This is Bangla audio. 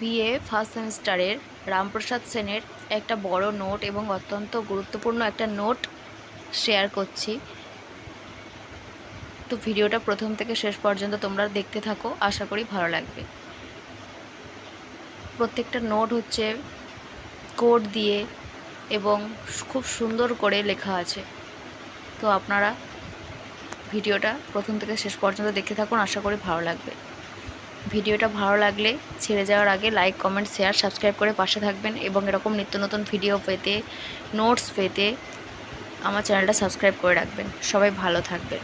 বিএ ফার্স্ট সেমিস্টারের রামপ্রসাদ সেনের একটা বড় নোট এবং অত্যন্ত গুরুত্বপূর্ণ একটা নোট শেয়ার করছি। তো ভিডিওটা প্রথম থেকে শেষ পর্যন্ত তোমরা দেখতে থাকো, আশা করি ভালো লাগবে। প্রত্যেকটা নোট হচ্ছে কোড দিয়ে এবং খুব সুন্দর করে লেখা আছে। তো আপনারা ভিডিওটা প্রথম থেকে শেষ পর্যন্ত দেখতে থাকুন, আশা করি ভালো লাগবে। ভিডিওটা ভালো লাগলে ছেড়ে যাওয়ার আগে লাইক কমেন্ট শেয়ার সাবস্ক্রাইব করে পাশে থাকবেন এবং এরকম নিত্য নতুন ভিডিও পেতে নোটস পেতে আমার চ্যানেলটা সাবস্ক্রাইব করে রাখবেন। সবাই ভালো থাকবেন।